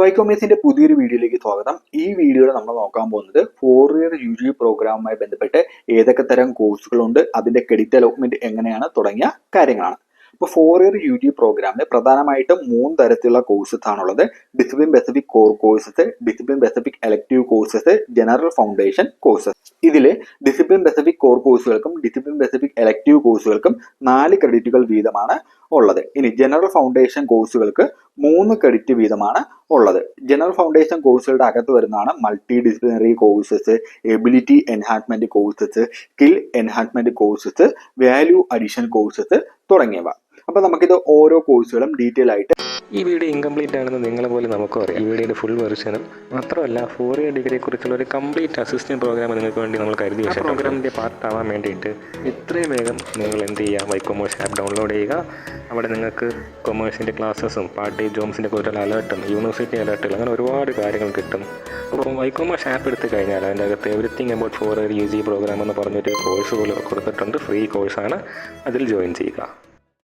ഫൈക്കോമേസിന്റെ പുതിയൊരു വീഡിയോയിലേക്ക് സ്വാഗതം. ഈ വീഡിയോയിൽ നമ്മൾ നോക്കാൻ പോകുന്നത് ഫോർ ഇയർ യു ജി പ്രോഗ്രാമുമായി ബന്ധപ്പെട്ട് ഏതൊക്കെ തരം കോഴ്സുകളുണ്ട് അതിന്റെ ക്രെഡിറ്റ് അലോട്ട്മെന്റ് എങ്ങനെയാണ് തുടങ്ങിയ കാര്യങ്ങളാണ്. ഇപ്പോൾ ഫോർ ഇയർ യു ജി പ്രോഗ്രാമിൽ പ്രധാനമായിട്ടും മൂന്ന് തരത്തിലുള്ള കോഴ്സസ് ആണുള്ളത്. Discipline specific core courses discipline specific elective courses general foundation courses ഇതിൽ ഡിസിപ്ലിൻ സ്പെസിഫിക് കോർ കോഴ്സുകൾക്കും ഡിസിപ്ലിൻ സ്പെസിഫിക് എലക്ടീവ് കോഴ്സുകൾക്കും നാല് ക്രെഡിറ്റുകൾ വീതമാണ് ഉള്ളത്. ഇനി ജനറൽ ഫൗണ്ടേഷൻ കോഴ്സുകൾക്ക് മൂന്ന് ക്രെഡിറ്റ് വീതമാണ് ഉള്ളത്. ജനറൽ ഫൗണ്ടേഷൻ കോഴ്സുകളുടെ അകത്ത് വരുന്നതാണ് multi disciplinary courses ability enhancement courses skill enhancement courses value addition courses തുടങ്ങിയവ. അപ്പൊ നമുക്കിത് ഓരോ കോഴ്സുകളും ഡീറ്റെയിൽ ആയിട്ട് ഈ വീഡിയോ ഇൻകംപ്ലീറ്റ് ആണെന്ന് നിങ്ങളെ പോലെ നമുക്കും അറിയാം. ഈ വീഡിയോയുടെ ഫുൾ വെർഷനും മാത്രമല്ല ഫോർ ഇയർ ഡിഗ്രിയെ കുറിച്ചുള്ള ഒരു കംപ്ലീറ്റ് അസിസ്റ്റന്റ് പ്രോഗ്രാം നിങ്ങൾക്ക് വേണ്ടി നമ്മൾ കരുതി വെച്ചാൽ പ്രോഗ്രാമിന്റെ പാർട്ട് ആവാൻ വേണ്ടിയിട്ട് ഇത്രയും വേഗം നിങ്ങൾ എന്ത് ചെയ്യുക? വൈ കൊമേഴ്സ് ആപ്പ് ഡൗൺലോഡ് ചെയ്യുക. അവിടെ നിങ്ങൾക്ക് കൊമേഴ്സിന്റെ ക്ലാസ്സസും പാർട്ട് ടൈം ജോബ്സിന്റെ കുറിച്ചുള്ള അലേർട്ടും യൂണിവേഴ്സിറ്റി അലേർട്ടുകൾ അങ്ങനെ ഒരുപാട് കാര്യങ്ങൾ കിട്ടും. അപ്പോൾ വൈ കൊമേഴ്സ് ആപ്പ് എടുത്തു കഴിഞ്ഞാൽ അതിന്റെ അകത്ത് everything about four year U G programme എന്ന് പറഞ്ഞൊരു കോഴ്സ് പോലെ കൊടുത്തിട്ടുണ്ട്. ഫ്രീ കോഴ്സാണ് അതിൽ ജോയിൻ ചെയ്യുക.